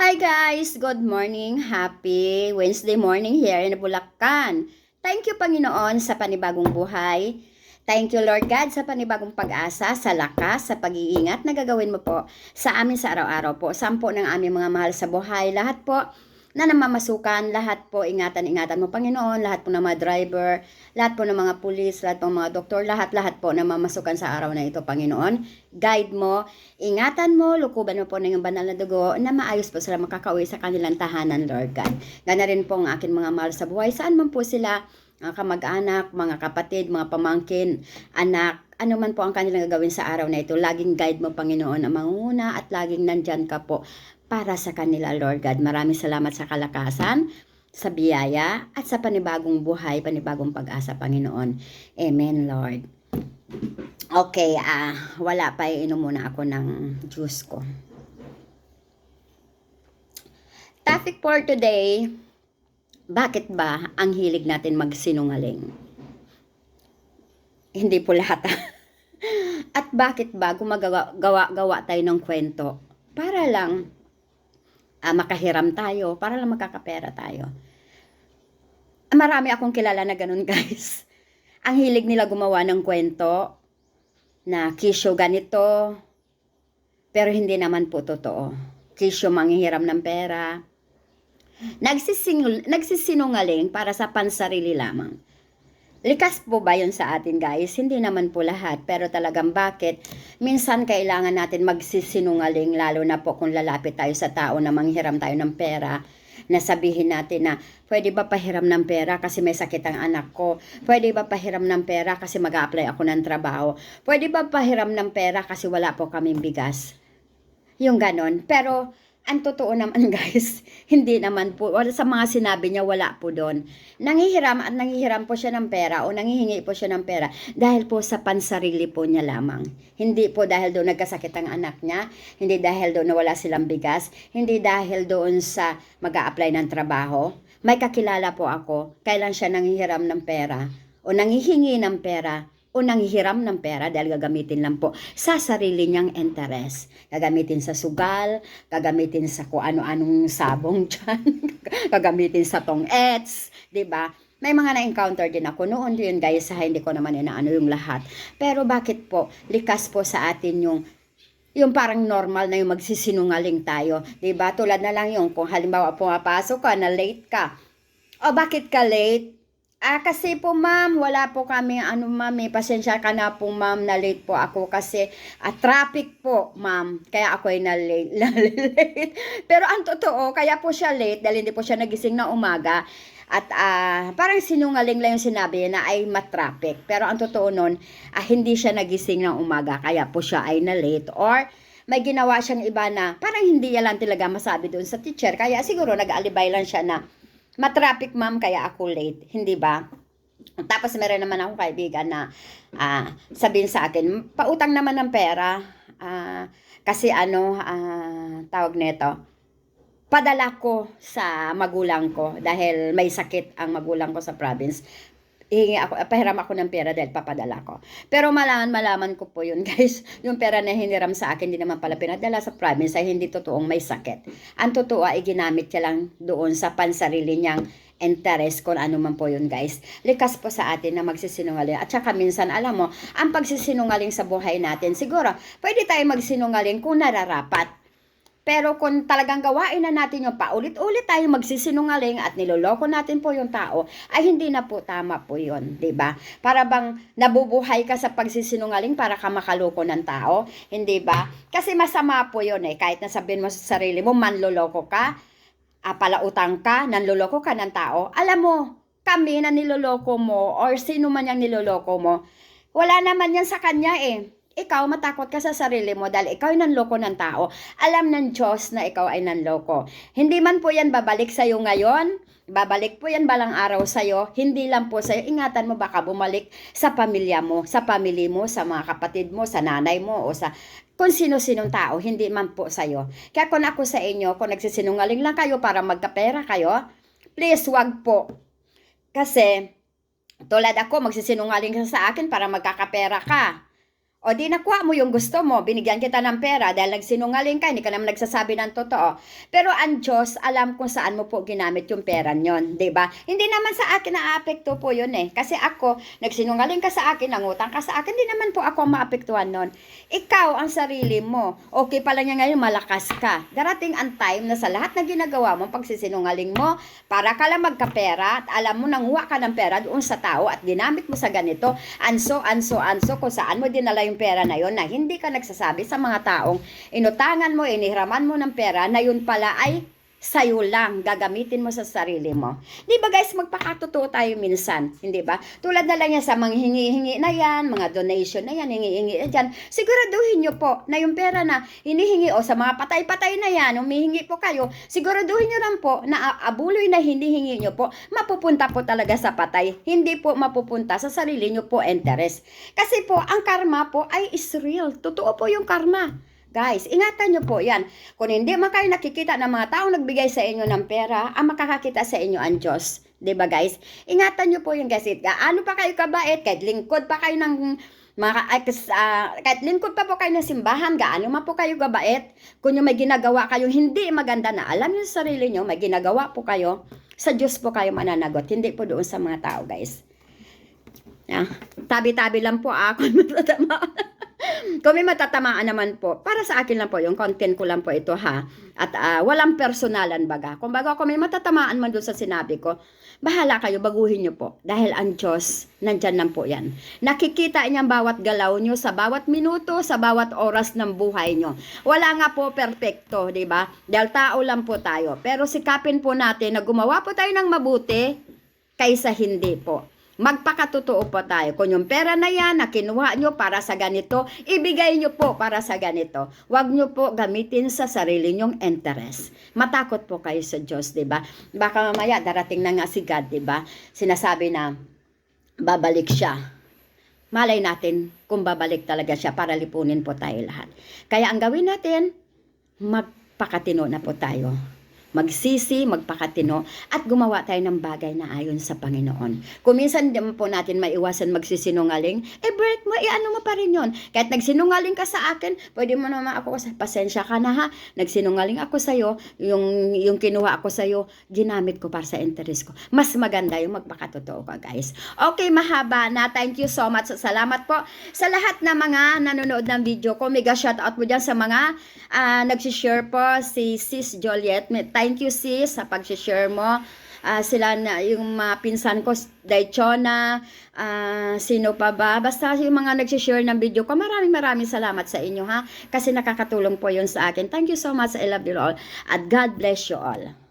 Hi guys! Good morning! Happy Wednesday morning here in Bulacan. Thank you Panginoon sa panibagong buhay. Thank you Lord God sa panibagong pag-asa, sa lakas, sa pag-iingat na gagawin mo po sa amin sa araw-araw po. Sampo ng aming mga mahal sa buhay. Lahat po na namamasukan, lahat po ingatan-ingatan mo Panginoon, lahat po ng mga driver, lahat po ng mga pulis, lahat po ng mga doktor, lahat-lahat po na mamasukan sa araw na ito Panginoon. Guide mo, ingatan mo, lukuban mo po ng iyong banal na dugo na maayos po sila makakauwi sa kanilang tahanan Lord God. Gana rin po ang akin mga mahal sa buhay, saan man po sila, mga kamag-anak, mga kapatid, mga pamangkin, anak, ano man po ang kanilang gagawin sa araw na ito, laging guide mo Panginoon ang manguna at laging nandyan ka po para sa kanila, Lord God. Maraming salamat sa kalakasan, sa biyaya, at sa panibagong buhay, panibagong pag-asa, Panginoon. Amen, Lord. Okay, ah, wala pa, inom muna ako ng juice ko. Topic for today, bakit ba ang hilig natin magsinungaling? Hindi po lahat. ah. At bakit ba gumagawa gawa, gawa tayo ng kwento para lang ah, makahiram tayo, para lang makakapera tayo. Marami akong kilala na ganun, guys. Ang hilig nila gumawa ng kwento na kisyo ganito, pero hindi naman po totoo. Kisyo manghihiram ng pera. Nagsisinungaling para sa pansarili lamang. Likas po ba yun sa atin guys? Hindi naman po lahat, pero talagang bakit? Minsan kailangan natin magsisinungaling lalo na po kung lalapit tayo sa tao na manghiram tayo ng pera na sabihin natin na pwede ba pahiram ng pera kasi may sakit ang anak ko? Pwede ba pahiram ng pera kasi mag apply ako ng trabaho? Pwede ba pahiram ng pera kasi wala po kaming bigas? Yung ganon. Pero ang totoo naman guys, hindi naman po, wala sa mga sinabi niya, wala po doon. Nangihiram at nangihiram po siya ng pera o nangihingi po siya ng pera dahil po sa pansarili po niya lamang. Hindi po dahil doon nagkasakit ang anak niya, hindi dahil doon na wala silang bigas, hindi dahil doon sa mag apply ng trabaho. May kakilala po ako, kailan siya nangihiram ng pera o nangihingi ng pera o nanghihiram ng pera dahil gagamitin lang po sa sarili niyang interest. Gagamitin sa sugal, gagamitin sa kung ano-anong sabong dyan, gagamitin sa tong ets, ba? May mga na-encounter din ako noon yun guys, sa hindi ko naman inaano yung lahat. Pero bakit po, likas po sa atin yung yung parang normal na yung magsisinungaling tayo. ba Tulad na lang yung kung halimbawa pumapasok ka na late ka. O bakit ka late? Ah, kasi po ma'am, wala po kami ano ma'am, eh, pasensya ka na po ma'am, na late po ako kasi ah, traffic po ma'am, kaya ako ay na late. Pero ang totoo, kaya po siya late dahil hindi po siya nagising na umaga at ah, parang sinungaling lang yung sinabi na ay matraffic. Pero ang totoo nun, ah, hindi siya nagising ng umaga, kaya po siya ay na late or may ginawa siyang iba na parang hindi niya lang talaga masabi doon sa teacher. Kaya siguro nag-alibay lang siya na matraffic ma'am kaya ako late, hindi ba? Tapos meron naman akong kaibigan na ah, sabihin sa akin, pautang naman ng pera. ah, kasi ano, ah, tawag nito, padala ko sa magulang ko dahil may sakit ang magulang ko sa province. Ihingi ako, pahiram ako ng pera dahil papadala ko. Pero malaman, malaman ko po yun guys. Yung pera na hiniram sa akin, hindi naman pala pinadala sa province ay hindi totoong may sakit. Ang totoo ay ginamit niya lang doon sa pansarili niyang interest kung ano man po yun guys. Likas po sa atin na magsisinungaling. At saka minsan, alam mo, ang pagsisinungaling sa buhay natin, siguro, pwede tayo magsinungaling kung nararapat. Pero kung talagang gawain na natin yung paulit-ulit tayo magsisinungaling at niloloko natin po yung tao, ay hindi na po tama po yun, ba? Para bang nabubuhay ka sa pagsisinungaling para ka makaloko ng tao, hindi ba? Kasi masama po yun eh, kahit nasabihin mo sa sarili mo, manloloko ka, ah, palautang ka, nanloloko ka ng tao, alam mo, kami na niloloko mo or sino man yung niloloko mo, wala naman yan sa kanya eh ikaw matakot ka sa sarili mo dahil ikaw ay nanloko ng tao. Alam ng Diyos na ikaw ay nanloko. Hindi man po yan babalik sa iyo ngayon. Babalik po yan balang araw sa iyo. Hindi lang po sa iyo. Ingatan mo baka bumalik sa pamilya mo, sa pamilya mo, sa mga kapatid mo, sa nanay mo o sa kung sino-sinong tao, hindi man po sa iyo. Kaya kung ako sa inyo, kung nagsisinungaling lang kayo para magkapera kayo, please wag po. Kasi tulad ako, magsisinungaling ka sa akin para magkakapera ka O di nakuha mo yung gusto mo, binigyan kita ng pera dahil nagsinungaling ka, hindi ka naman nagsasabi ng totoo. Pero ang Diyos, alam kung saan mo po ginamit yung pera nyon, di ba? Hindi naman sa akin na-apekto po yun eh. Kasi ako, nagsinungaling ka sa akin, nangutang ka sa akin, hindi naman po ako maapektuhan nun. Ikaw, ang sarili mo, okay pala niya ngayon, malakas ka. Darating ang time na sa lahat na ginagawa mo, pagsisinungaling mo, para ka lang magkapera, at alam mo, nanguha ka ng pera doon sa tao at ginamit mo sa ganito, anso, anso, anso, kung saan mo dinala yung pera na yon na hindi ka nagsasabi sa mga taong inutangan mo, inihiraman mo ng pera na yun pala ay sa'yo lang, gagamitin mo sa sarili mo. Di ba guys, magpakatotoo tayo minsan, hindi ba? Tulad na lang yan sa mga hingi-hingi na yan, mga donation na yan, hingi-hingi na dyan. Siguraduhin nyo po na yung pera na hinihingi o sa mga patay-patay na yan, humihingi po kayo, siguraduhin nyo lang po na abuloy na hinihingi nyo po, mapupunta po talaga sa patay. Hindi po mapupunta sa sarili nyo po interest. Kasi po, ang karma po ay is real. Totoo po yung karma. Guys, ingatan nyo po yan. Kung hindi man kayo nakikita ng mga taong nagbigay sa inyo ng pera, ang makakakita sa inyo ang Diyos. 'Di ba guys? Ingatan nyo po yung guys. Gaano pa kayo kabait, kahit lingkod pa kayo ng mga, ah, kahit lingkod pa po kayo ng simbahan, gaano man po kayo kabait, kung yung may ginagawa kayong hindi maganda na alam sa sarili nyo, may ginagawa po kayo, sa Diyos po kayo mananagot, hindi po doon sa mga tao guys. Ah, tabi-tabi lang po ako matatamaan. Kung may matatamaan naman po, para sa akin lang po, yung content ko lang po ito ha. At ah, walang personalan baga. Kung baga kung may matatamaan man doon sa sinabi ko, bahala kayo, baguhin nyo po. Dahil ang Diyos, nandyan lang po yan. Nakikita niya bawat galaw nyo sa bawat minuto, sa bawat oras ng buhay nyo. Wala nga po perpekto, di ba? Dahil tao lang po tayo. Pero sikapin po natin na gumawa po tayo ng mabuti kaysa hindi po. Magpakatotoo po tayo. Kung yung pera na yan na kinuha nyo para sa ganito, ibigay nyo po para sa ganito. Huwag nyo po gamitin sa sarili nyong interest. Matakot po kayo sa Diyos, di ba? Baka mamaya darating na nga si God, di ba? Sinasabi na babalik siya. Malay natin kung babalik talaga siya para lipunin po tayo lahat. Kaya ang gawin natin, magpakatino na po tayo magsisi, magpakatino, at gumawa tayo ng bagay na ayon sa Panginoon. Kung minsan di po natin maiwasan magsisinungaling, eh break mo, eh ano mo pa rin yun. Kahit nagsinungaling ka sa akin, pwede mo naman ako, pasensya ka na ha, nagsinungaling ako sa'yo, yung, yung kinuha ako sa'yo, ginamit ko para sa interest ko. Mas maganda yung magpakatotoo ka guys. Okay, mahaba na. Thank you so much. Salamat po sa lahat na mga nanonood ng video ko. Mega shoutout po dyan sa mga ah, nagsishare po si Sis Joliet. May- Thank you sis sa pag-share mo. Ah, sila na yung mga pinsan ko, Daichona, ah, sino pa ba? Basta yung mga nagsishare ng video ko, maraming maraming salamat sa inyo ha. Kasi nakakatulong po yun sa akin. Thank you so much. I love you all. At God bless you all.